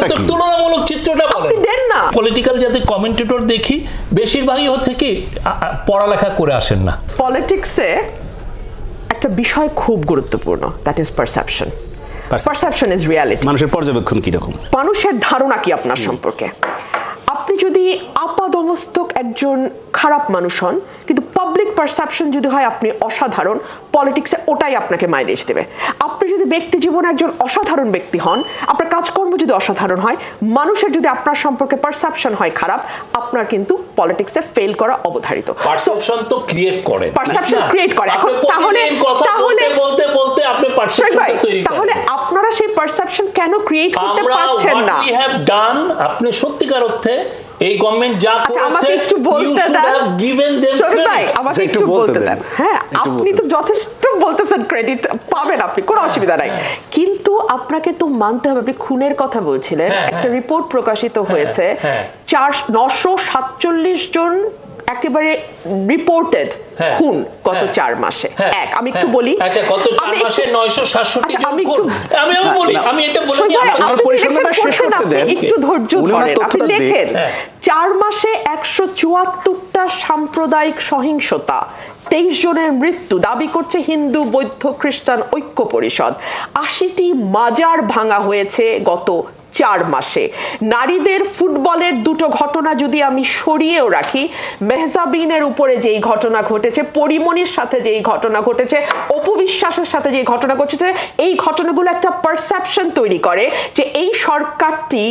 চিত্রটা কি? তুলনামূলক চিত্রটা বলেন। দেন না। পলিটিক্যাল যাতে কমেন্টেটর দেখি বেশিরভাগই হচ্ছে কি পড়ালেখা করে আসেন না। পলিটিক্সে একটা বিষয় খুব গুরুত্বপূর্ণ that is perception perception is reality মানুষের পর্যবেক্ষণ কীরকম? মানুষের ধারণা কি আপনার সম্পর্কে? আপনি যদি আপাদমস্তক একজন খারাপ মানুষ হন কিন্তু পাবলিক পারসেপশন যদি হয় আপনি অসাধারণ পলিটিক্সে ওটাই আপনাকে মাইলেজ দেবে আপনি যদি ব্যক্তি জীবনে একজন অসাধারণ ব্যক্তি হন আপনার কাজকর্ম যদি অসাধারণ হয় মানুষের যদি আপনার সম্পর্কে পারসেপশন হয় খারাপ আপনার কিন্তু পলিটিক্সে ফেল করা অবধারিত পারসেপশন তো ক্রিয়েট করে Perception না? create করে। এখন তাহলে- তাহলে- বলতে বলতে আপনি পারসেপশন তৈরি তাহলে আপনারা সেই পারসেপশন কেন ক্রিয়েট করতে পারছেন না we have done আপনি সত্যিকার অর্থে এই গভর্নমেন্ট যা আচ্ছা আমাকে একটু বলতে দেন। শরীফ ভাই আমাকে আচ্ছা, একটু বলতে দেন। হ্যাঁ আপনি তো যথেষ্ট বলতেছেন ক্রেডিট পাবেন আপনি কোনো অসুবিধা নাই। কিন্তু আপনাকে তো মানতে হবে আপনি খুনের কথা বলছিলেন। হ্যাঁ, একটা হ্যাঁ। রিপোর্ট প্রকাশিত হয়েছে হ্যাঁ। চার নশো সাতচল্লিশ জন একেবারে রিপোর্টেড হ্যাঁ, খুন গত হ্যাঁ, চার মাসে। হ্যাঁ, এক আমি একটু হ্যাঁ। বলি আচ্ছা গত চার মাসে নয়শো সাতষট্টি আচ্ছা, জন আমি খুন। একটু- আমি আমি বলি আমি এটা বলি শোয়েব আমার আপনি পরিসংখ্যানটা শেষ করতে দেন। একটু ধৈর্য ধরেন আপনি লেখেন। হ্যাঁ। চার মাসে একশো চুয়াত্তরটা সাম্প্রদায়িক সহিংসতা। তেইশ জনের মৃত্যু দাবি করছে হিন্দু বৌদ্ধ খ্রিস্টান ঐক্য পরিষদ। আশিটি মাজার ভাঙা হয়েছে গত চার মাসে। নারীদের ফুটবলের দুটো ঘটনা যদি আমি সরিয়েও রাখি, মেহজাবিনের উপরে যেই ঘটনা ঘটেছে পরিমণির সাথে যেই ঘটনা ঘটেছে অপবিশ্বাসের সাথে যেই ঘটনা ঘটেছে, এই ঘটনাগুলো একটা পারসেপশন তৈরি করে যে এই সরকারটি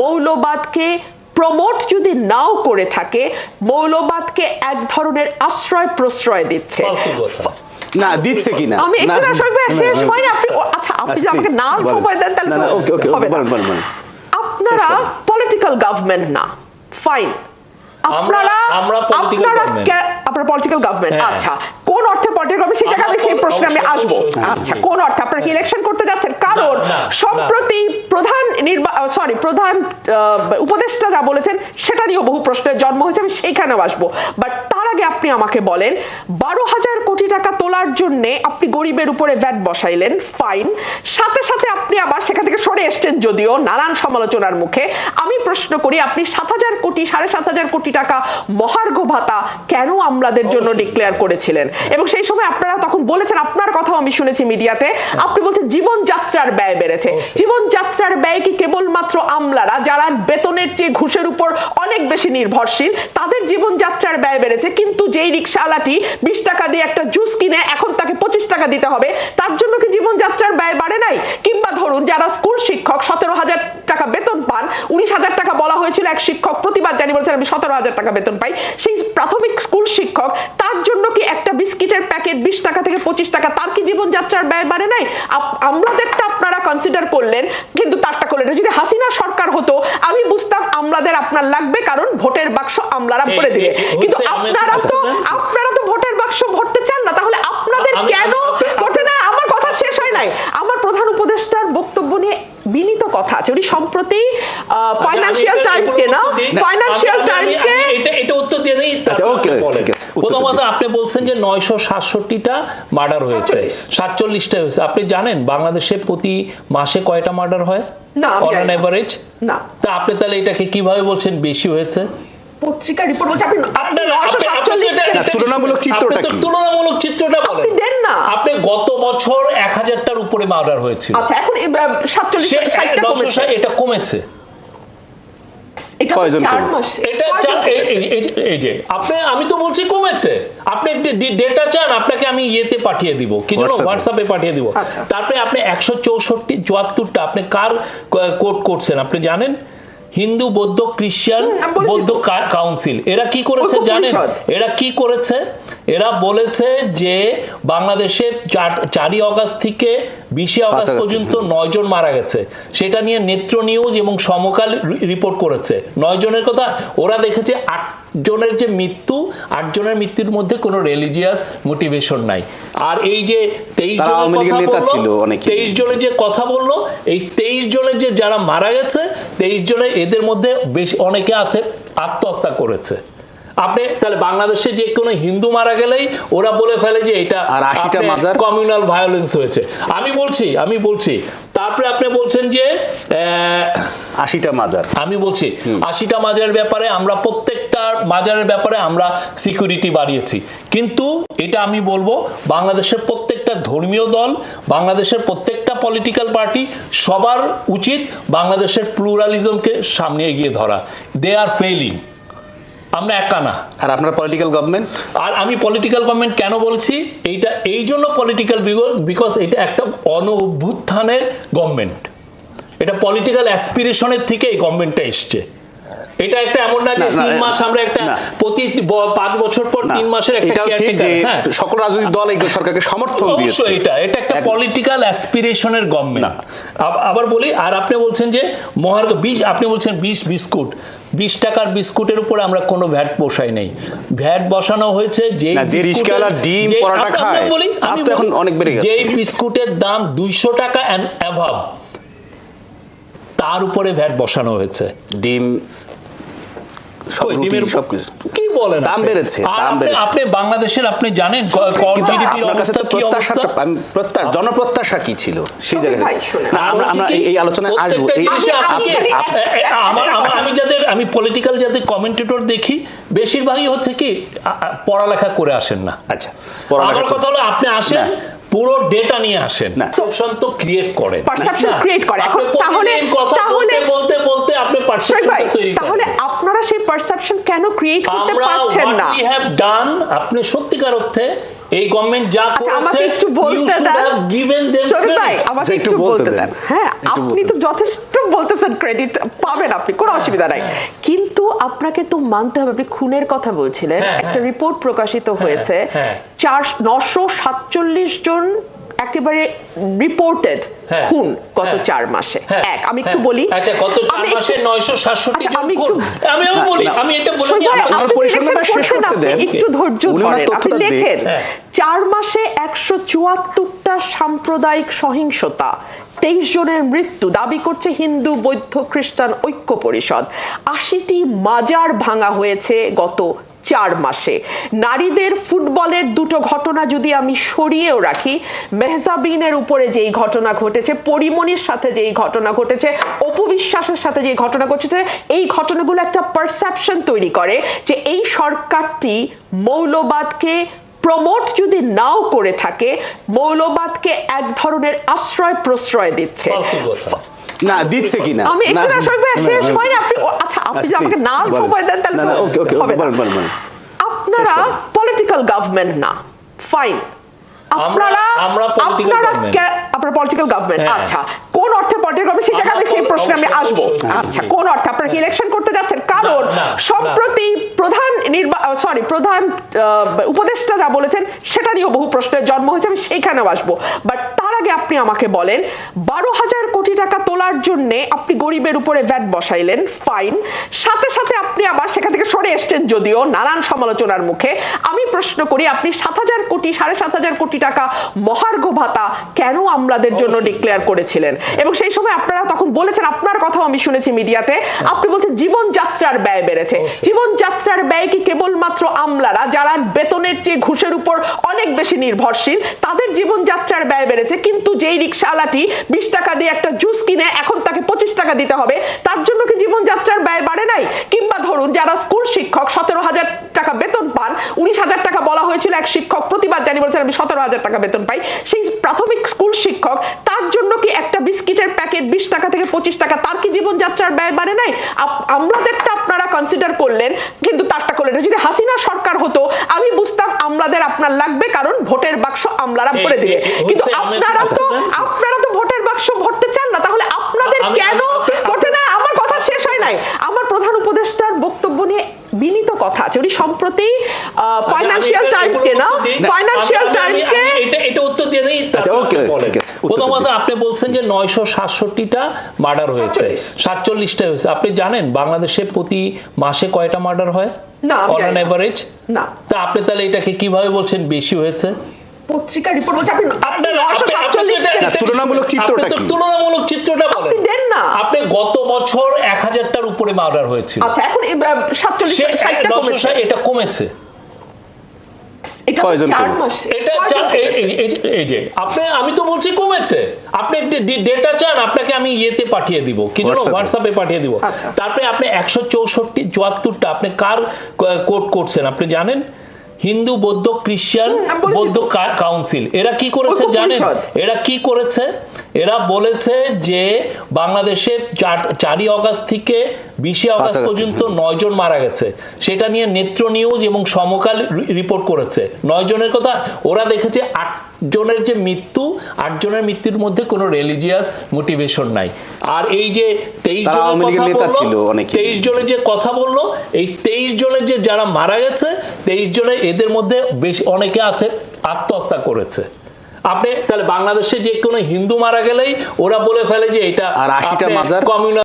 মৌলবাদকে প্রমোট যদি নাও করে থাকে মৌলবাদকে এক ধরনের আশ্রয় প্রশ্রয় দিচ্ছে না দিচ্ছে কিনা আমি একটু না না, শেষ না, হয়নি আপনি আচ্ছা আপনি যদি আমাকে না সময় দেন তাহলে না, না, okay, okay, হবে না। আপনারা পলিটিক্যাল গভর্নমেন্ট না। ফাইন আপনারা আপনারা আপনারা পলিটিক্যাল গভর্নমেন্ট হ্যাঁ। আচ্ছা। কোন অর্থে পলিটিক্যাল গভর্নমেন্ট সেটা আমি সেই প্রশ্নে আমি আসব। আচ্ছা কোন অর্থে? আপনারা কি ইলেকশন করতে যাচ্ছেন? কারণ সম্প্রতি প্রধান সরি প্রধান উপদেষ্টা যা বলেছেন সেটা নিয়েও বহু প্রশ্নের জন্ম হয়েছে আমি সেইখানেও আসব। বাট তার আগে আপনি আমাকে বলেন বারো হাজার কোটি টাকা তোলার জন্য আপনি গরিবের উপরে ভ্যাট বসাইলেন ফাইন সাথে সাথে আপনি আবার সেখান থেকে সরে এসছেন যদিও নানান সমালোচনার মুখে। আমি প্রশ্ন করি আপনি সাত হাজার কোটি সাড়ে সাত হাজার কোটি টাকা মহার্ঘ ভাতা কেন আমলাদের জন্য ডিক্লেয়ার করেছিলেন? এবং সেই সময় আপনারা তখন বলেছেন আপনার কথাও আমি শুনেছি মিডিয়াতে আপনি বলছেন জীবনযাত্রার ব্যয় বেড়েছে। জীবনযাত্রার ব্যয় কি কেবলমাত্র আমলারা যারা বেতনের চেয়ে ঘুষের উপর অনেক বেশি নির্ভরশীল তাদের জীবনযাত্রার ব্যয় বেড়েছে কিন্তু যেই রিক্সাওয়ালাটি বিশ টাকা দিয়ে একটা জুস কিনে এখন তাকে পঁচিশ টাকা দিতে হবে তার জন্য কি জীবনযাত্রার ব্যয় বাড়ে নাই? কিংবা ধরুন যারা স্কুল শিক্ষক সতেরো হাজার টাকা বেতন পান উনিশ হাজার টাকা বলা হয়েছিল এক শিক্ষক প্রতিবাদ জানি বলছেন আমি সতেরো হাজার টাকা বেতন পাই সেই প্রাথমিক স্কুল শিক্ষক তার জন্য কি একটা বিস্কিটের প্যাকেট বিশ টাকা থেকে পঁচিশ টাকা। তার কি জীবনযাত্রার ব্যয় বাড়ে নাই? আমলাদেরটা আপনারা কনসিডার করলেন কিন্তু তারটা করলেন যদি হাসিনা সরকার হতো আমি বুঝতাম আমলাদের আপনার লাগবে কারণ ভোটের বাক্স আমলারা ভরে এই- দিবে। কিন্তু আপনারা তো আপনারা তো ভোটের বাক্স ভরতে চান না। তাহলে আপনাদের কেন ভোটে না? আমার কথা শেষ হয় নাই। আমার প্রধান উপদেষ্টার বক্তব্য নিয়ে বিনীত কথা আছে। উনি সম্প্রতি ফাইন্যান্সিয়াল আচ্ছা, টাইমস কে না ফাইন্যান্সিয়াল টাইমস কে আমি এটা তারপর আচ্ছা, প্রথমত আপনি বলছেন যে নয়শো সাতষট্টিটা মার্ডার হয়েছে। সাতচল্লিশটা হয়েছে। আপনি জানেন বাংলাদেশে প্রতি মাসে কয়টা মার্ডার হয়? না, অন। এভারেজ না। তা আপনি তাহলে এটাকে কীভাবে বলছেন? বেশি হয়েছে? পত্রিকা রিপোর্ট বলছে আপনি আপনি আপনার- নশো আপনি- আপনি তো সাতচল্লিশ এটা- না, এটা- তুলনামূলক চিত্রটা কি? তুলনামূলক চিত্রটা বলেন। আপনি দেন না। আপনি গত বছর এক হাজারটার উপরে মার্ডার হয়েছিল। আচ্ছা এখন সাতচল্লিশ সে- ষাটটা নশো কমেছে। এটা কমেছে। এটা এই- যে- আপনি আমি তো বলছি কমেছে। আপনি ডেটা চান আপনাকে আমি ইয়েতে পাঠিয়ে দিব কি জানো হোয়াটসঅ্যাপে পাঠিয়ে দিব। আচ্ছা। তারপরে আপনি একশো চৌষট্টি চুয়াত্তরটা আপনি কার কোড করছেন আপনি জানেন? হিন্দু বৌদ্ধ খ্রিস্টান বৌদ্ধ কাউন্সিল এরা কি করেছে জানেন? এরা কি করেছে? এরা বলেছে যে বাংলাদেশে চার- চারই অগাস্ট থেকে বিশে অগাস্ট পর্যন্ত নয় জন মারা গেছে। সেটা নিয়ে নেত্র নিউজ এবং সমকাল রিপোর্ট করেছে। নয় জনের কথা ওরা দেখেছে আট জনের যে মৃত্যু আট জনের মৃত্যুর মধ্যে কোনো রিলিজিয়াস মোটিভেশন নাই। আর এই যে তেইশ তেইশ জনের যে কথা বলল এই তেইশ জনের যে যারা মারা গেছে তেইশ জনের এদের মধ্যে বেশ অনেকে আছে আত্মহত্যা করেছে। আপনি তাহলে বাংলাদেশে যে কোনো হিন্দু মারা গেলেই ওরা বলে ফেলে যে এটা আর 80টা মাজার? কমিউনাল ভায়োলেন্স হয়েছে। আমি বলছি আমি বলছি তারপরে আপনি বলছেন যে আহ, আশিটা মাজার। আমি বলছি আশিটা মাজারের ব্যাপারে আমরা প্রত্যেকটা মাজারের ব্যাপারে আমরা সিকিউরিটি বাড়িয়েছি। কিন্তু এটা আমি বলব বাংলাদেশের প্রত্যেকটা ধর্মীয় দল বাংলাদেশের প্রত্যেকটা পলিটিক্যাল পার্টি সবার উচিত বাংলাদেশের প্লুরালিজমকে সামনে এগিয়ে ধরা। দে আর ফেইলিং আমরা একা না। আর আপনার পলিটিক্যাল গভর্নমেন্ট আর আমি পলিটিক্যাল গভর্নমেন্ট কেন বলছি? এইটা এই জন্য পলিটিক্যাল বিকজ এটা একটা অনভ্যুত্থানের গভর্নমেন্ট এটা পলিটিক্যাল অ্যাসপিরেশনের থেকে এই গভর্নমেন্টটা এসছে। এটা একটা এমন না যে তিন মাস আমরা একটা প্রতি পাঁচ বছর পর তিন মাসের একটা যে হ্যাঁ। সকল রাজনৈতিক দল এই সরকারকে সমর্থন দিয়েছে। এটা এটা একটা পলিটিক্যাল অ্যাসপিরেশনের গভর্নমেন্ট আবার বলি আর আপনি বলছেন যে বিশ আপনি বলছেন বিশ বিস্কুট। বিশ টাকার বিস্কুটের উপরে আমরা কোনো ভ্যাট বসাই নাই। ভ্যাট বসানো হয়েছে যে ডিম, পরোটা খায়, তো এখন অনেক বেড়ে গেছে। যেই বিস্কুটের দাম দুইশো টাকা অ্যান্ড অ্যাভাব তার উপরে ভ্যাট বসানো হয়েছে। ডিম সব রুটি উপর- সবকিছু কি বলেন দাম বেড়েছে, দাম বেড়েছে। আপনি বাংলাদেশের আপনি জানেন কিন্তু আপনার কাছে তো প্রত্যাশাটা আমি প্রত্যা- জনপ্রত্যাশা কি ছিল সেই জায়গায় না, আমরা আমরা এই- আলোচনায় আসব এই আমার-। আমি যাদের আমি পলিটিক্যাল যাদের কমেন্টেটর দেখি বেশিরভাগই হচ্ছে কি পড়ালেখা করে আসেন না আচ্ছা পড়ালেখা কথা হলো আপনি আসেন। পুরো ডেটা নিয়ে আসেন। না। পারসেপশন তো ক্রিয়েট করেন। পারসেপশন ক্রিয়েট করে। এখন তাহলে- বলতে তাহলে- বলতে বলতে আপনি পারসেপশন তৈরি করেন। তাহলে আপনারা সেই পারসেপশন কেন ক্রিয়েট করতে পারছেন পারছেন আমরা না? উই হ্যাভ ডান আপনি সত্যিকার অর্থে এই গভর্নমেন্ট যা আচ্ছা করেছে আমাকে একটু বলতে দেন। গিভেন দেন শরীফ ভাই আমাকে আচ্ছা, একটু বলতে দেন। হ্যাঁ আপনি তো যথেষ্ট বলতেছেন ক্রেডিট পাবেন আপনি কোনো অসুবিধা নাই। কিন্তু আপনাকে তো মানতে হবে আপনি খুনের কথা বলছিলেন। হ্যাঁ, একটা হ্যাঁ। রিপোর্ট প্রকাশিত হয়েছে হ্যাঁ। চার নশো সাতচল্লিশ জন একেবারে রিপোর্টেড হ্যাঁ, খুন গত হ্যাঁ, চার মাসে হ্যাঁ, এক আমি একটু। বলি আচ্ছা গত চার একটু- মাসে নয়শো সাতষট্টি আচ্ছা, জন আমি খুন একটু- আমি আমি বলি আমি এটা বলে আপনি পরিসংখ্যানটা শেষ করতে দেন। একটু ধৈর্য ধরেন আপনি হ্যাঁ। চার মাসে একশো চুয়াত্তরটা সাম্প্রদায়িক সহিংসতা তেইশ জনের মৃত্যু দাবি করছে হিন্দু বৌদ্ধ খ্রিস্টান ঐক্য পরিষদ আশিটি মাজার ভাঙা হয়েছে গত চার মাসে নারীদের ফুটবলের দুটো ঘটনা যদি আমি সরিয়েও রাখি মেহজাবিনের উপরে যেই ঘটনা ঘটেছে পরিমণির সাথে যেই ঘটনা ঘটেছে অপবিশ্বাসের সাথে যেই ঘটনা ঘটেছে এই ঘটনাগুলো একটা পারসেপশন তৈরি করে যে এই সরকারটি মৌলবাদকে প্রমোট যদি নাও করে থাকে মৌলবাদকে এক ধরনের আশ্রয় প্রশ্রয় দিচ্ছে না দিচ্ছে কিনা আমি একটু না শেষ হয় না আপনি আচ্ছা আপনি যদি আমাকে না সময় দেন তাহলে হবে আপনারা পলিটিক্যাল গভর্নমেন্ট না। ফাইন আপনারা political আপনারা আপনারা পলিটিক্যাল গভর্নমেন্ট। আচ্ছা কোন অর্থে পলিটিক্যাল গভর্নমেন্ট সেই আমি সেই প্রশ্নে আমি আসব। আচ্ছা কোন অর্থে? আপনারা কি ইলেকশন করতে যাচ্ছেন? কারণ সম্প্রতি প্রধান সরি প্রধান উপদেষ্টা যা বলেছেন সেটা নিয়েও বহু প্রশ্নের জন্ম হয়েছে। আমি সেইখানেও আসব। বাট আগে আপনি আমাকে বলেন বারো হাজার কোটি টাকা তোলার জন্য আপনি গরিবের উপরে ভ্যাট বসাইলেন ফাইন সাথে সাথে আপনি আবার সেখান থেকে সরে এসছেন যদিও নানান সমালোচনার মুখে। আমি প্রশ্ন করি আপনি সাত হাজার কোটি সাড়ে সাত হাজার কোটি টাকা মহার্ঘ ভাতা কেন আমলাদের জন্য ডিক্লেয়ার করেছিলেন? এবং সেই সময় আপনারা তখন বলেছেন আপনার কথাও আমি শুনেছি মিডিয়াতে আপনি বলছেন জীবনযাত্রার ব্যয় বেড়েছে। জীবনযাত্রার ব্যয় কি কেবলমাত্র আমলারা যারা বেতনের চেয়ে ঘুষের উপর অনেক বেশি নির্ভরশীল তাদের জীবনযাত্রার ব্যয় বেড়েছে? কিন্তু যেই রিক্সাওয়ালাটি বিশ টাকা দিয়ে একটা জুস কিনে এখন তাকে পঁচিশ টাকা দিতে হবে, তার জন্য কি জীবনযাত্রার ব্যয় বাড়ে নাই? কিংবা ধরুন যারা স্কুল শিক্ষক, সতেরো হাজার টাকা বেতন পান, উনিশ হাজার টাকা বলা হয়েছিল এক শিক্ষক প্রতিবাদ জানি বলছেন আমি সতেরো হাজার টাকা বেতন পাই, সেই প্রাথমিক স্কুল শিক্ষক, তার জন্য কি একটা বিস্কিটের প্যাকেট বিশ টাকা থেকে পঁচিশ টাকা, তার কি জীবনযাত্রার ব্যয় বাড়ে নাই? আমলাদেরটা আপনারা কনসিডার করলেন, কিন্তু তারটা করলেন যদি হাসিনা সরকার হতো, আমি বুঝতাম আমলাদের আপনার লাগবে কারণ ভোটের বাক্স আমলারা ভরে দিবে। কিন্তু আপনারা তো আচ্ছা, আপনারা তো ভোটের বাক্স ভরতে চান না তাহলে আপনাদের কেন ভোটে না? আমার কথা শেষ হয় নাই। আমার প্রধান উপদেষ্টার বক্তব্য নিয়ে বিনীত কথা আছে। উনি সম্প্রতি ফাইন্যান্সিয়াল টাইমস কে না ফাইন্যান্সিয়াল টাইমস আমি- আমি- টাইমস কে আমি এটা এটা উত্তর দিয়ে বলেন। প্রথমত আপনি বলছেন যে নয়শো সাতষট্টিটা মার্ডার হয়েছে। সাতচল্লিশটা হয়েছে। আপনি জানেন বাংলাদেশে প্রতি মাসে কয়টা মার্ডার হয়? না, অন অ্যান এভারেজ না। তা আপনি তাহলে এটাকে কীভাবে বলছেন? বেশি হয়েছে? পত্রিকা রিপোর্ট বলছে। আপনি তুলনামূলক চিত্রটা কি? তুলনামূলক চিত্রটা বলেন। আপনি দেন না। আপনি গত বছর এক হাজারটার উপরে মার্ডার হয়েছিল। আচ্ছা এখন কমেছে। এটা কমেছে। এটা কয়জন কমেছে? এই- যে- আপনি আমি তো বলছি কমেছে। আপনি ডেটা চান আপনাকে আমি ইয়েতে পাঠিয়ে দিব। কি জন্য? হোয়াটসঅ্যাপে পাঠিয়ে দিব। তারপরে আপনি একশো চৌষট্টি চুয়াত্তরটা আপনি কার কোড করছেন? আপনি জানেন? হিন্দু বৌদ্ধ খ্রিস্টান বৌদ্ধ কাউন্সিল এরা কি করেছে জানেন? এরা কি করেছে? এরা বলেছে যে বাংলাদেশে চার- চারই অগস্ট থেকে বিশে আগস্ট, পর্যন্ত নয় জন মারা গেছে। সেটা নিয়ে নেত্র নিউজ এবং সমকাল রিপোর্ট করেছে। নয় জনের কথা ওরা দেখেছে আট জনের যে মৃত্যু আট জনের মৃত্যুর মধ্যে কোনো রিলিজিয়াস মোটিভেশন নাই। আর এই যে তেইশ জনের কথা ছিল বলল তেইশ জনের যে কথা বলল এই তেইশ জনের যে যারা মারা গেছে তেইশ জনের এদের মধ্যে বেশি অনেকে আছে আত্মহত্যা করেছে। আপনি তাহলে বাংলাদেশে যে কোনো হিন্দু মারা গেলেই ওরা বলে ফেলে যে এটা আর 80টা মাজার? কমিউনাল